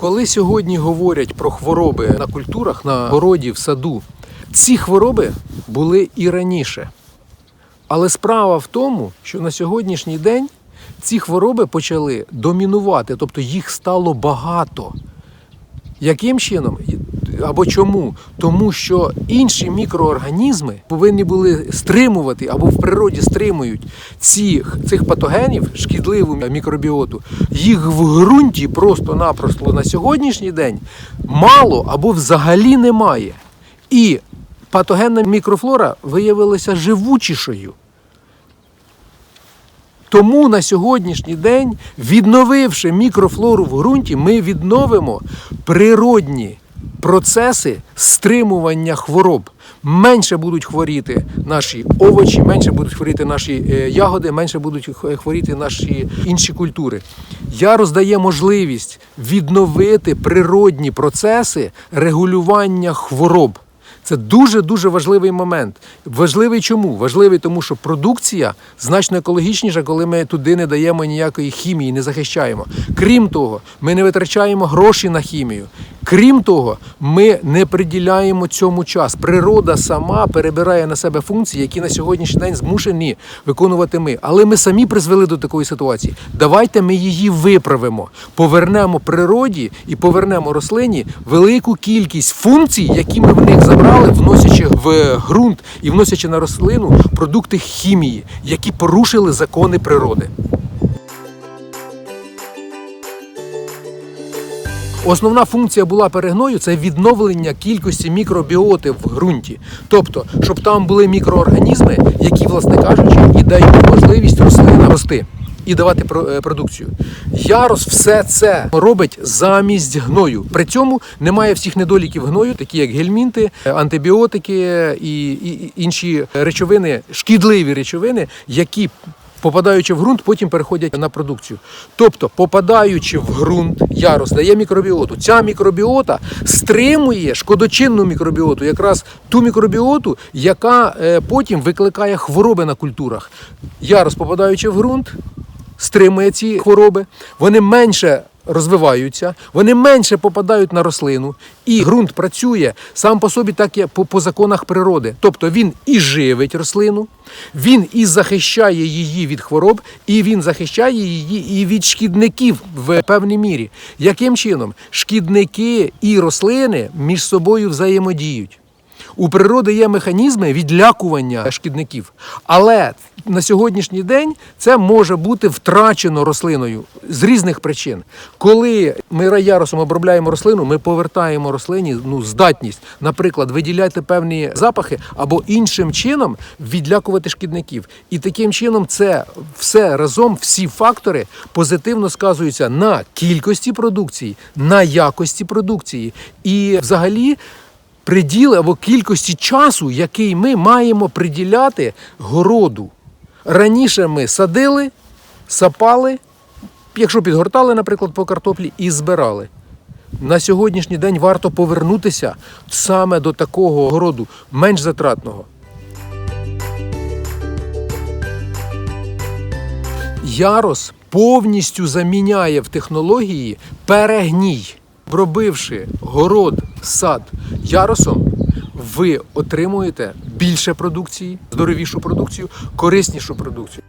Коли сьогодні говорять про хвороби на культурах, на городі, в саду, ці хвороби були і раніше. Але справа в тому, що на сьогоднішній день ці хвороби почали домінувати, тобто їх стало багато. Яким чином? Або чому? Тому що інші мікроорганізми повинні були стримувати або в природі стримують цих, цих патогенів, шкідливу мікробіоту. Їх в ґрунті просто-напросто на сьогоднішній день мало або взагалі немає. І патогенна мікрофлора виявилася живучішою. Тому на сьогоднішній день, відновивши мікрофлору в ґрунті, ми відновимо природні процеси стримування хвороб. Менше будуть хворіти наші овочі, менше будуть хворіти наші е, ягоди, менше будуть хворіти наші інші культури. Я роздає можливість відновити природні процеси регулювання хвороб. Це дуже дуже важливий момент. Важливий чому? Важливий тому, що продукція значно екологічніша, коли ми туди не даємо ніякої хімії, не захищаємо. Крім того, ми не витрачаємо гроші на хімію. Крім того, ми не приділяємо цьому час. Природа сама перебирає на себе функції, які на сьогоднішній день змушені виконувати ми. Але ми самі призвели до такої ситуації. Давайте ми її виправимо, повернемо природі і повернемо рослині велику кількість функцій, які ми в них забрали, вносячи в ґрунт і вносячи на рослину продукти хімії, які порушили закони природи. Основна функція була перегною це відновлення кількості мікробіоти в ґрунті. Тобто, щоб там були мікроорганізми, які, власне кажучи, і дають можливість рослинам рости і давати е, продукцію. Ярос все це робить замість гною. При цьому немає всіх недоліків гною, такі як гельмінти, антибіотики і, і інші речовини, шкідливі речовини, які попадаючи в ґрунт, потім переходять на продукцію. Тобто, попадаючи в ґрунт, ярус дає мікробіоту. Ця мікробіота стримує шкодочинну мікробіоту, якраз ту мікробіоту, яка е, потім викликає хвороби на культурах. Ярус, попадаючи в ґрунт, стримує ці хвороби, вони менше розвиваються, вони менше попадають на рослину, і ґрунт працює сам по собі, так як по, по законах природи. Тобто він і живить рослину, він і захищає її від хвороб, і він захищає її і від шкідників в певній мірі. Яким чином? Шкідники і рослини між собою взаємодіють. У природи є механізми відлякування шкідників, але на сьогоднішній день це може бути втрачено рослиною з різних причин. Коли ми раярусом обробляємо рослину, ми повертаємо рослині ну, здатність, наприклад, виділяти певні запахи або іншим чином відлякувати шкідників. І таким чином це все разом, всі фактори позитивно сказуються на кількості продукції, на якості продукції і взагалі приділи або кількості часу, який ми маємо приділяти городу. Раніше ми садили, сапали, якщо підгортали, наприклад, по картоплі, і збирали. На сьогоднішній день варто повернутися саме до такого городу, менш затратного. Ярос повністю заміняє в технології перегній. Обробивши город, сад яросом, ви отримуєте більше продукції, здоровішу продукцію, кориснішу продукцію.